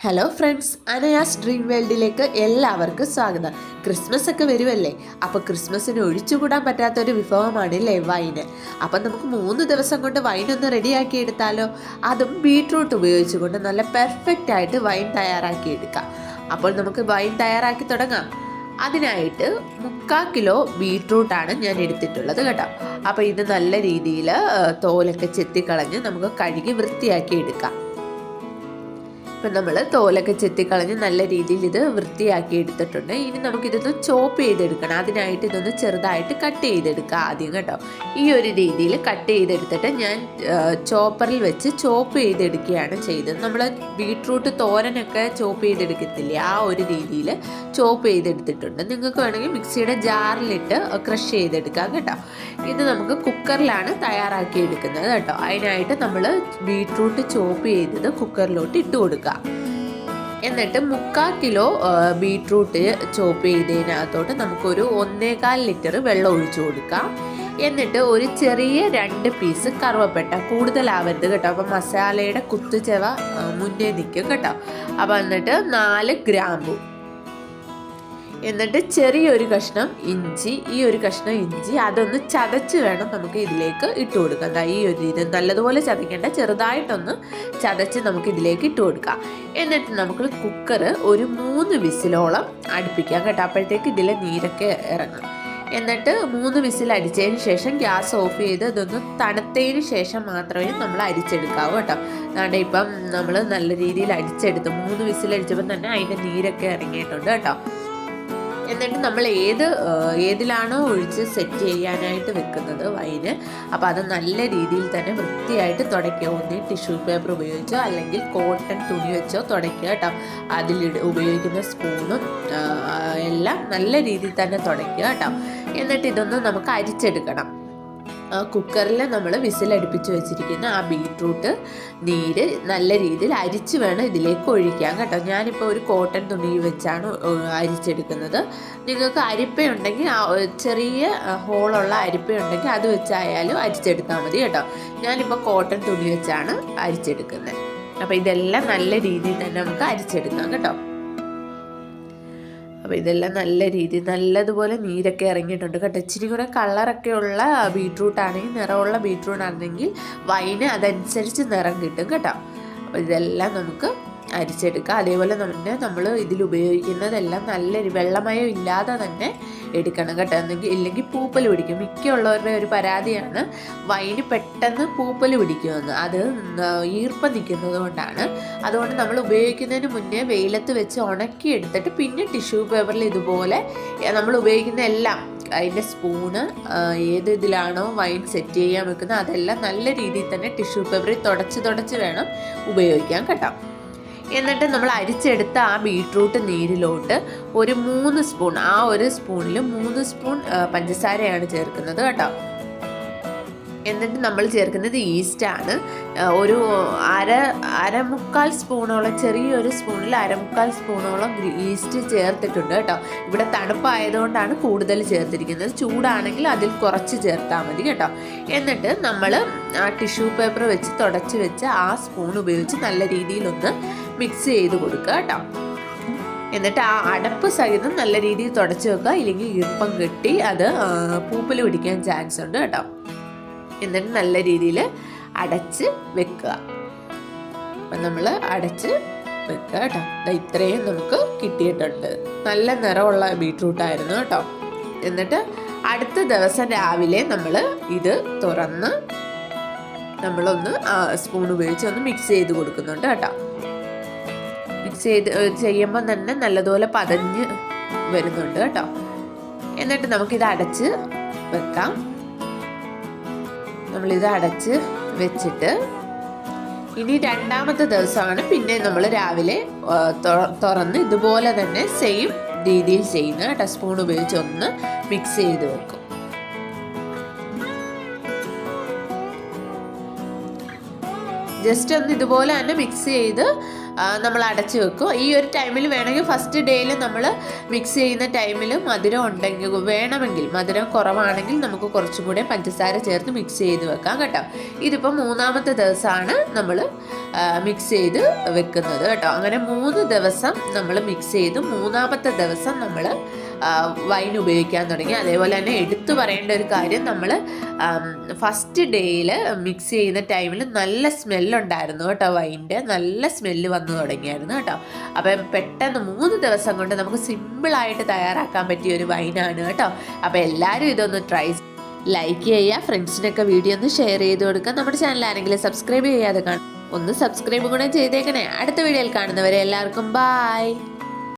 Hello friends അനയാസ് dream വേൾഡിലേക്ക് എല്ലാവർക്കും സ്വാഗതം. ക്രിസ്മസ് ഒക്കെ വരുമല്ലേ അപ്പോൾ ക്രിസ്മസിന് ഒഴിച്ചുകൂടാൻ പറ്റാത്തൊരു വിഭവമാണല്ലേ വൈന് അപ്പം നമുക്ക് മൂന്ന് ദിവസം കൊണ്ട് വൈൻ ഒന്ന് റെഡിയാക്കി എടുത്താലോ? അതും ബീട്രൂട്ട് ഉപയോഗിച്ചുകൊണ്ട് നല്ല പെർഫെക്റ്റ് ആയിട്ട് വൈൻ തയ്യാറാക്കി എടുക്കാം. അപ്പോൾ നമുക്ക് വൈൻ തയ്യാറാക്കി തുടങ്ങാം. അതിനായിട്ട് മുക്കാൽ കിലോ ബീട്രൂട്ടാണ് ഞാൻ എടുത്തിട്ടുള്ളത് കേട്ടോ. അപ്പോൾ ഇത് നല്ല രീതിയിൽ തോലൊക്കെ ചെത്തിക്കളഞ്ഞ് നമുക്ക് കഴുകി വൃത്തിയാക്കി എടുക്കാം. ഇപ്പം നമ്മൾ തോലൊക്കെ ചെത്തിക്കളഞ്ഞ് നല്ല രീതിയിൽ ഇത് വൃത്തിയാക്കി എടുത്തിട്ടുണ്ട്. ഇനി നമുക്കിതൊന്ന് ചോപ്പ് ചെയ്തെടുക്കണം. അതിനായിട്ട് ഇതൊന്ന് ചെറുതായിട്ട് കട്ട് ചെയ്തെടുക്കുക ആദ്യം കേട്ടോ. ഈ ഒരു രീതിയിൽ കട്ട് ചെയ്തെടുത്തിട്ട് ഞാൻ ചോപ്പറിൽ വെച്ച് ചോപ്പ് ചെയ്തെടുക്കുകയാണ് ചെയ്തത്. നമ്മൾ ബീട്രൂട്ട് തോരനൊക്കെ ചോപ്പ് ചെയ്തെടുക്കത്തില്ലേ? ആ ഒരു രീതിയിൽ ചോപ്പ് ചെയ്തെടുത്തിട്ടുണ്ട്. നിങ്ങൾക്ക് വേണമെങ്കിൽ മിക്സിയുടെ ജാറിലിട്ട് ക്രഷ് ചെയ്തെടുക്കാം കേട്ടോ. ഇത് നമുക്ക് കുക്കറിലാണ് തയ്യാറാക്കി എടുക്കുന്നത് കേട്ടോ. അതിനായിട്ട് നമ്മൾ ബീട്രൂട്ട് ചോപ്പ് ചെയ്തത് കുക്കറിലോട്ട് ഇട്ട് കൊടുക്കുക. എന്നിട്ട് മുക്കാൽ കിലോ ബീട്രൂട്ട് ചോപ്പ് ചെയ്തതിനകത്തോട്ട് നമുക്കൊരു ഒന്നേകാൽ ലിറ്റർ വെള്ളം ഒഴിച്ചു കൊടുക്കാം. എന്നിട്ട് ഒരു ചെറിയ രണ്ട് പീസ് കറുവപ്പെട്ട കൂടുതലാവരുത് കേട്ടോ. അപ്പം മസാലയുടെ കുത്തുചെവ മുന്നേ നിൽക്കും കേട്ടോ. അപ്പം എന്നിട്ട് നാല് ഗ്രാമ്പു. എന്നിട്ട് ചെറിയൊരു കഷ്ണം ഇഞ്ചി ഈ ഒരു കഷ്ണം ഇഞ്ചി അതൊന്ന് ചതച്ച് വേണം നമുക്ക് ഇതിലേക്ക് ഇട്ട് കൊടുക്കാം ദാ ഈ ഒരു ഇത് നല്ലതുപോലെ ചതയ്ക്കേണ്ട ചെറുതായിട്ടൊന്ന് ചതച്ച് നമുക്ക് ഇതിലേക്ക് ഇട്ട് കൊടുക്കാം. എന്നിട്ട് നമുക്ക് കുക്കർ ഒരു മൂന്ന് വിസിലോളം അടുപ്പിക്കാം കേട്ടോ. അപ്പോഴത്തേക്ക് ഇതിലെ നീരൊക്കെ ഇറങ്ങും. എന്നിട്ട് മൂന്ന് വിസിൽ അടിച്ചതിന് ശേഷം ഗ്യാസ് ഓഫ് ചെയ്ത് ഇതൊന്ന് തണുത്തതിന് ശേഷം മാത്രമേ നമ്മൾ അരിച്ചെടുക്കാവൂ കേട്ടോ. അതുകൊണ്ട് ഇപ്പം നമ്മൾ നല്ല രീതിയിൽ അടിച്ചെടുത്ത് മൂന്ന് വിസിൽ അടിച്ചപ്പോൾ തന്നെ അതിന്റെ നീരൊക്കെ ഇറങ്ങിയിട്ടുണ്ട് കേട്ടോ. എന്നിട്ട് നമ്മൾ ഏത് ഏതിലാണോ ഒഴിച്ച് സെറ്റ് ചെയ്യാനായിട്ട് വെക്കുന്നത് വൈന് അപ്പോൾ അത് നല്ല രീതിയിൽ തന്നെ വൃത്തിയായിട്ട് തുടയ്ക്കുക. ഒന്നി ടിഷ്യൂ പേപ്പർ ഉപയോഗിച്ചോ അല്ലെങ്കിൽ കോട്ടൺ തുണി വെച്ചോ തുടയ്ക്കുക കേട്ടോ. അതിൽ ഉപയോഗിക്കുന്ന സ്പൂണും എല്ലാം നല്ല രീതിയിൽ തന്നെ തുടയ്ക്കുക കേട്ടോ. എന്നിട്ട് ഇതൊന്ന് നമുക്ക് അരിച്ചെടുക്കണം. കുക്കറിൽ നമ്മൾ വിസിലടുപ്പിച്ച് വെച്ചിരിക്കുന്ന ആ ബീട്രൂട്ട് നീര് നല്ല രീതിയിൽ അരിച്ച് വേണം ഇതിലേക്ക് ഒഴിക്കാൻ കേട്ടോ. ഞാനിപ്പോൾ ഒരു കോട്ടൺ തുണി വെച്ചാണ് അരിച്ചെടുക്കുന്നത്. നിങ്ങൾക്ക് അരിപ്പയുണ്ടെങ്കിൽ ചെറിയ ഹോളുള്ള അരിപ്പയുണ്ടെങ്കിൽ അത് വെച്ചായാലും അരിച്ചെടുത്താൽ മതി കേട്ടോ. ഞാനിപ്പോൾ കോട്ടൺ തുണി വെച്ചാണ് അരിച്ചെടുക്കുന്നത്. അപ്പോൾ ഇതെല്ലാം നല്ല രീതിയിൽ തന്നെ നമുക്ക് അരിച്ചെടുക്കാം കേട്ടോ. അപ്പോൾ ഇതെല്ലാം നല്ല രീതി നല്ലതുപോലെ നീരൊക്കെ ഇറങ്ങിയിട്ടുണ്ട് കേട്ടോ. ഇച്ചിരി കൂടെ കളറൊക്കെ ഉള്ള ബീട്രൂട്ട് ആണെങ്കിൽ നിറമുള്ള ബീട്രൂട്ട് ആണെങ്കിൽ വൈന് അതനുസരിച്ച് നിറം കിട്ടും കേട്ടോ. അപ്പോൾ ഇതെല്ലാം നമുക്ക് അരിച്ചെടുക്കുക. അതേപോലെ തന്നെ നമ്മൾ ഇതിൽ ഉപയോഗിക്കുന്നതെല്ലാം നല്ലൊരു വെള്ളമയം ഇല്ലാതെ തന്നെ എടുക്കണം കേട്ടോ. എന്നെങ്കിൽ ഇല്ലെങ്കിൽ പൂപ്പൽ പിടിക്കും. മിക്കുള്ളവരുടെ ഒരു പരാതിയാണ് വൈന് പെട്ടെന്ന് പൂപ്പൽ പിടിക്കുമെന്ന്. അത് ഈർപ്പം നിൽക്കുന്നത് കൊണ്ടാണ്. അതുകൊണ്ട് നമ്മൾ ഉപയോഗിക്കുന്നതിന് മുന്നേ വെയിലത്ത് വെച്ച് ഉണക്കി എടുത്തിട്ട് പിന്നെ ടിഷ്യൂ പേപ്പറിൽ ഇതുപോലെ നമ്മൾ ഉപയോഗിക്കുന്ന എല്ലാം അതിന്റെ സ്പൂണ് ഏത് ഇതിലാണോ വൈൻ സെറ്റ് ചെയ്യാൻ വെക്കുന്നത് അതെല്ലാം നല്ല രീതിയിൽ തന്നെ ടിഷ്യൂ പേപ്പറിൽ തുടച്ച് തുടച്ച് വേണം ഉപയോഗിക്കാൻ കേട്ടോ. എന്നിട്ട് നമ്മൾ അരിച്ചെടുത്ത ആ ബീട്രൂട്ട് നീരിലോട്ട് ഒരു മൂന്ന് സ്പൂൺ ആ ഒരു സ്പൂണിൽ മൂന്ന് സ്പൂൺ പഞ്ചസാരയാണ് ചേർക്കുന്നത് കേട്ടോ. എന്നിട്ട് നമ്മൾ ചേർക്കുന്നത് ഈസ്റ്റാണ്. ഒരു അര അരമുക്കാൽ സ്പൂണോളം ചെറിയൊരു സ്പൂണിൽ അരമുക്കാൽ സ്പൂണോളം ഈസ്റ്റ് ചേർത്തിട്ടുണ്ട് കേട്ടോ. ഇവിടെ തണുപ്പായതുകൊണ്ടാണ് കൂടുതൽ ചേർത്തിരിക്കുന്നത്. ചൂടാണെങ്കിൽ അതിൽ കുറച്ച് ചേർത്താൽ മതി കേട്ടോ. എന്നിട്ട് നമ്മൾ ആ ടിഷ്യൂ പേപ്പർ വെച്ച് തുടച്ച് വെച്ച് ആ സ്പൂൺ ഉപയോഗിച്ച് നല്ല രീതിയിലൊന്ന് മിക്സ് ചെയ്ത് കൊടുക്കുക കേട്ടോ. എന്നിട്ട് ആ അടപ്പ് സഹിതം നല്ല രീതിയിൽ തുടച്ച് വെക്കുക. ഇല്ലെങ്കിൽ ഈർപ്പം കെട്ടി അത് പൂപ്പൽ പിടിക്കാൻ ചാൻസ് ഉണ്ട് കേട്ടോ. എന്നിട്ട് നല്ല രീതിയിൽ അടച്ച് വെക്കുക. അപ്പം നമ്മൾ അടച്ച് വെക്കുക കേട്ടോ. ഇത്രയും നമുക്ക് കിട്ടിയിട്ടുണ്ട്. നല്ല നിറമുള്ള ബീട്രൂട്ടായിരുന്നു കേട്ടോ. എന്നിട്ട് അടുത്ത ദിവസം രാവിലെ നമ്മൾ ഇത് തുറന്ന് നമ്മളൊന്ന് സ്പൂൺ ഉപയോഗിച്ച് ഒന്ന് മിക്സ് ചെയ്ത് കൊടുക്കുന്നുണ്ട് കേട്ടോ. മിക്സ് ചെയ്ത് ചെയ്യുമ്പോൾ തന്നെ നല്ലതുപോലെ പതഞ്ഞ് വരുന്നുണ്ട് കേട്ടോ. എന്നിട്ട് നമുക്കിത് അടച്ച് വെക്കാം. നമ്മളിത് അടച്ച് വെച്ചിട്ട് ഇനി രണ്ടാമത്തെ ദിവസമാണ്. പിന്നെ നമ്മൾ രാവിലെ തുറന്ന് ഇതുപോലെ തന്നെ സെയിം രീതിയിൽ ചെയ്യുന്ന കേട്ടോ സ്പൂൺ ഉപയോഗിച്ച് ഒന്ന് മിക്സ് ചെയ്ത് വെക്കും. ജസ്റ്റ് ഒന്ന് ഇതുപോലെ തന്നെ മിക്സ് ചെയ്ത് നമ്മൾ അടച്ചു വെക്കും. ഈ ഒരു ടൈമിൽ വേണമെങ്കിൽ ഫസ്റ്റ് ഡേയിൽ നമ്മൾ മിക്സ് ചെയ്യുന്ന ടൈമിൽ മധുരം ഉണ്ടെങ്കിൽ വേണമെങ്കിൽ മധുരം കുറവാണെങ്കിൽ നമുക്ക് കുറച്ചും കൂടെ പഞ്ചസാര ചേർത്ത് മിക്സ് ചെയ്ത് വെക്കാം കേട്ടോ. ഇതിപ്പോൾ മൂന്നാമത്തെ ദിവസമാണ് നമ്മൾ മിക്സ് ചെയ്ത് വെക്കുന്നത് കേട്ടോ. അങ്ങനെ മൂന്ന് ദിവസം നമ്മൾ മിക്സ് ചെയ്ത് മൂന്നാമത്തെ ദിവസം നമ്മൾ വൈൻ ഉപയോഗിക്കാൻ തുടങ്ങി. അതേപോലെ തന്നെ എടുത്തു പറയേണ്ട ഒരു കാര്യം നമ്മൾ ഫസ്റ്റ് ഡേയിൽ മിക്സ് ചെയ്യുന്ന ടൈമിൽ നല്ല സ്മെല്ലുണ്ടായിരുന്നു കേട്ടോ വൈന്റെ നല്ല സ്മെല്ല് വന്നു തുടങ്ങിയായിരുന്നു കേട്ടോ. അപ്പം പെട്ടെന്ന് മൂന്ന് ദിവസം കൊണ്ട് നമുക്ക് സിമ്പിളായിട്ട് തയ്യാറാക്കാൻ പറ്റിയ ഒരു വൈനാണ് കേട്ടോ. അപ്പോൾ എല്ലാവരും ഇതൊന്ന് ട്രൈ ലൈക്ക് ചെയ്യുക ഫ്രണ്ട്സിനൊക്കെ വീഡിയോ ഒന്ന് ഷെയർ ചെയ്ത് കൊടുക്കുക. നമ്മുടെ ചാനൽ ആരെങ്കിലും സബ്സ്ക്രൈബ് ചെയ്യാതെ കാണും ഒന്ന് സബ്സ്ക്രൈബ് കൂടെ ചെയ്തേക്കണേ. അടുത്ത വീഡിയോയിൽ കാണുന്നവരെ എല്ലാവർക്കും ബായ്